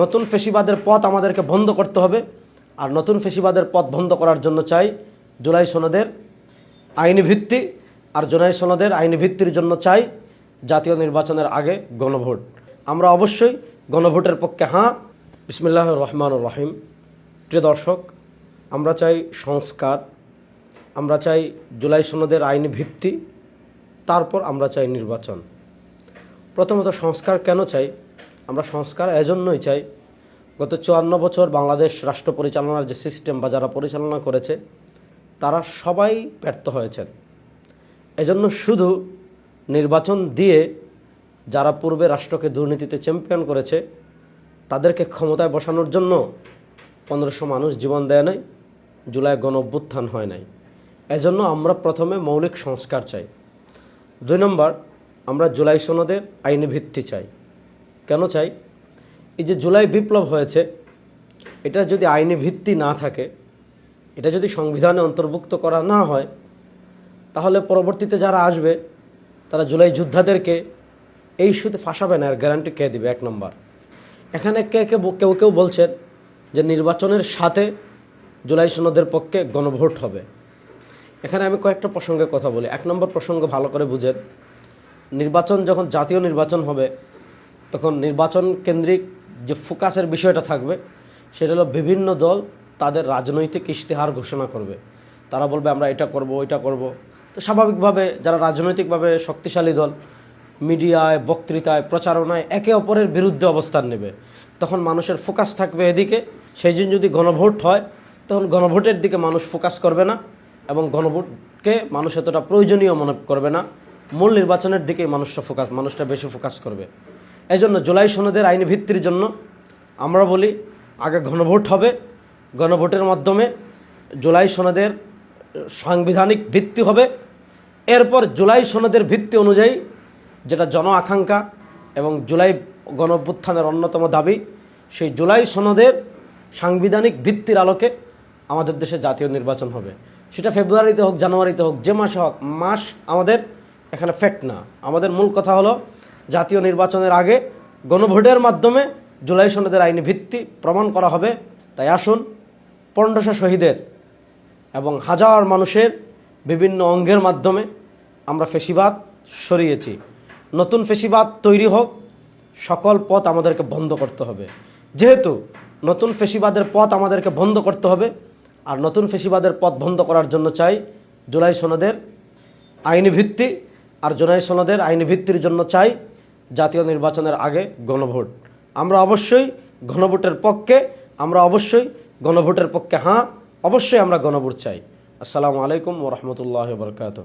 নতুন ফেসিবাদের পথ আমাদেরকে বন্ধ করতে হবে। আর নতুন ফেসিবাদের পথ বন্ধ করার জন্য চাই জুলাই সনদের আইনি ভিত্তি। আর জুলাই সনদের আইনি ভিত্তির জন্য চাই জাতীয় নির্বাচনের আগে গণভোট। আমরা অবশ্যই গণভোটের পক্ষে, হাঁ বিসমিল্লাহ রহমান রহিম। প্রিয় দর্শক, আমরা চাই সংস্কার, আমরা চাই জুলাই সনদের আইনি ভিত্তি, তারপর আমরা চাই নির্বাচন। প্রথমত সংস্কার কেন চাই? আমরা সংস্কার এজন্যই চাই। গত চুয়ান্ন বছর বাংলাদেশ রাষ্ট্র পরিচালনার যে সিস্টেম বা যারা পরিচালনা করেছে, তারা সবাই ব্যর্থ হয়েছেন। এজন্য শুধু নির্বাচন দিয়ে যারা পূর্বে রাষ্ট্রকে দুর্নীতিতে চ্যাম্পিয়ন করেছে, তাদেরকে ক্ষমতায় বসানোর জন্য পনেরোশো মানুষ জীবন দেয় নাই, জুলাই গণ অভ্যুত্থান হয় নাই। এজন্য আমরা প্রথমে মৌলিক সংস্কার চাই। দুই নম্বর, আমরা জুলাই সনদের আইনি ভিত্তি চাই। কেন চাই? এই যে জুলাই বিপ্লব হয়েছে, এটা যদি আইনি ভিত্তি না থাকে, এটা যদি সংবিধানে অন্তর্ভুক্ত করা না হয়, তাহলে পরবর্তীতে যারা আসবে, তারা জুলাই যোদ্ধাদেরকে এই ইস্যুতে ফাঁসাবে না আর গ্যারান্টি কে দিবে? এক নম্বর। এখানে কে কে কেউ কেউ বলছেন যে নির্বাচনের সাথে জুলাই সনদের পক্ষে গণভোট হবে। এখানে আমি কয়েকটা প্রসঙ্গে কথা বলি। এক নম্বর প্রসঙ্গ ভালো করে বুঝেন। নির্বাচন যখন জাতীয় নির্বাচন হবে তখন নির্বাচন কেন্দ্রিক যে ফোকাসের বিষয়টা থাকবে, সেটা হলো বিভিন্ন দল তাদের রাজনৈতিক ইশতেহার ঘোষণা করবে। তারা বলবে, আমরা এটা করব, ওইটা করব। তো স্বাভাবিকভাবে যারা রাজনৈতিকভাবে শক্তিশালী দল, মিডিয়ায়, বক্তৃতায়, প্রচারণায় একে অপরের বিরুদ্ধে অবস্থান নেবে। তখন মানুষের ফোকাস থাকবে এদিকে। সেই জন্য যদি গণভোট হয়, তখন গণভোটের দিকে মানুষ ফোকাস করবে না এবং গণভোটকে মানুষ এতটা প্রয়োজনীয় মনে করবে না। মূল নির্বাচনের দিকেই মানুষটা ফোকাস, মানুষটা বেশি ফোকাস করবে। এই জন্য জুলাই সনদের আইনি ভিত্তির জন্য আমরা বলি আগে গণভোট হবে। গণভোটের মাধ্যমে জুলাই সনদের সাংবিধানিক ভিত্তি হবে। এরপর জুলাই সনদের ভিত্তি অনুযায়ী যেটা জন আকাঙ্ক্ষা এবং জুলাই গণ অভ্যুত্থানের অন্যতম দাবি, সেই জুলাই সনদের সাংবিধানিক ভিত্তির আলোকে আমাদের দেশে জাতীয় নির্বাচন হবে। সেটা ফেব্রুয়ারিতে হোক, জানুয়ারিতে হোক, যে মাসে হোক, মাস আমাদের এখানে ফ্যাক্ট না। আমাদের মূল কথা হলো জাতীয় নির্বাচনের আগে গণভোটের মাধ্যমে জুলাই সনদের আইনি ভিত্তি প্রমাণ করা হবে। তাই আসুন পনেরোশো শহীদের এবং হাজার মানুষের বিভিন্ন অঙ্গের মাধ্যমে আমরা ফেসিবাদ সরিয়েছি। নতুন ফেসিবাদ তৈরি হোক, সকল পথ আমাদেরকে বন্ধ করতে হবে। যেহেতু নতুন ফেসিবাদের পথ আমাদেরকে বন্ধ করতে হবে, আর নতুন ফেসিবাদের পথ বন্ধ করার জন্য চাই জুলাই সনদের আইনি ভিত্তি, আর জুলাই সনদের আইনি ভিত্তির জন্য চাই জাতীয় নির্বাচনের আগে গণভোট। আমরা অবশ্যই গণভোটের পক্ষে, আমরা অবশ্যই গণভোটের পক্ষে হ্যাঁ অবশ্যই আমরা গণভোট চাই। আসসালামু আলাইকুম ওরহমতুল্লাহ বরকাত